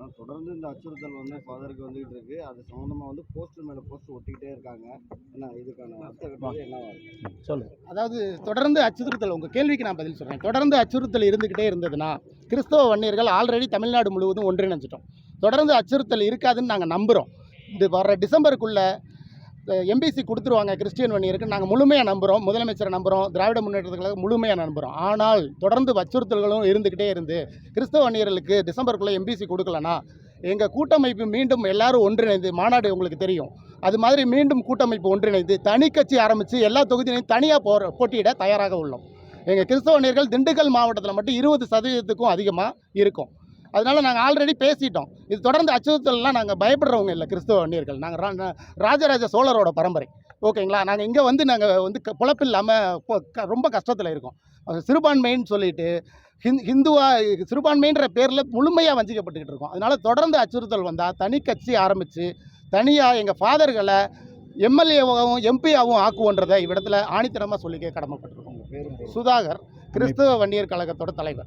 அதான் தொடர்ந்து இந்த அச்சுறுத்தல் வந்து ஃபாதருக்கு வந்துகிட்டு இருக்கு. அது சம்மந்தமாக வந்து போஸ்டர் மேலே போஸ்டர் ஒட்டிக்கிட்டே இருக்காங்க. என்ன இதுக்கான இருக்கு? சொல்லு. அதாவது தொடர்ந்து அச்சுறுத்தல் உங்கள் கேள்விக்கு நான் பதில் சொல்கிறேன் தொடர்ந்து அச்சுறுத்தல் இருந்துக்கிட்டே இருந்ததுன்னா கிறிஸ்தவ வன்னியர்கள் ஆல்ரெடி தமிழ்நாடு முழுவதும் ஒன்றிணைஞ்சிட்டோம். தொடர்ந்து அச்சுறுத்தல் இருக்காதுன்னு நாங்கள் நம்புகிறோம் இது வர டிசம்பருக்குள்ளே எம்பிசி கொடுத்துருவாங்க கிறிஸ்டியன் வன்னியருக்கு. நாங்கள் முழுமையாக நம்புகிறோம் முதலமைச்சரை நம்புகிறோம் திராவிட முன்னேற்றத்துக்காக முழுமையாக நம்புகிறோம் ஆனால் தொடர்ந்து வச்சுறுத்தல்களும் இருந்துக்கிட்டே இருந்து கிறிஸ்தவ வன்னியர்களுக்கு டிசம்பருக்குள்ளே எம்பிசி கொடுக்கலனா எங்கள் கூட்டமைப்பு மீண்டும் எல்லாரும் ஒன்றிணைந்து மாநாடு உங்களுக்கு தெரியும். அது மாதிரி மீண்டும் கூட்டமைப்பு ஒன்றிணைந்து தனி கட்சி ஆரம்பித்து எல்லா தொகுதியிலையும் தனியாக போற போட்டியிட தயாராக உள்ளோம். எங்கள் கிறிஸ்தவனியர்கள் திண்டுக்கல் மாவட்டத்தில் மட்டும் இருபது சதவீதத்துக்கும் அதிகமாக இருக்கும். அதனால் நாங்கள் ஆல்ரெடி பேசிட்டோம். இது தொடர்ந்து அச்சுறுத்தல்லாம் நாங்கள் பயப்படுறவங்க இல்லை கிறிஸ்தவ வன்னியர்கள். நாங்கள் ராஜராஜ சோழரோட பரம்பரை. ஓகேங்களா? நாங்கள் இங்கே வந்து நாங்கள் வந்து க- பொழப்பு இல்லாமல் ரொம்ப கஷ்டத்தில் இருக்கோம். சிறுபான்மைன்னு சொல்லிட்டு ஹிந் ஹிந்துவா சிறுபான்மைன்ற பேரில் முழுமையாக வஞ்சிக்கப்பட்டுக்கிட்டு இருக்கோம். அதனால் தொடர்ந்து அச்சுறுத்தல் வந்தால் தனி கட்சி ஆரம்பித்து தனியாக எங்கள் ஃபாதர்களை எம்எல்ஏவாகவும் எம்பியாகவும் ஆக்குவோன்றதை இவ்விடத்தில் ஆணித்தனமாக சொல்லிக்க கடமைப்பட்டிருக்கோம். சுதாகர் கிறிஸ்தவ வன்னியர் கழகத்தோட தலைவர்.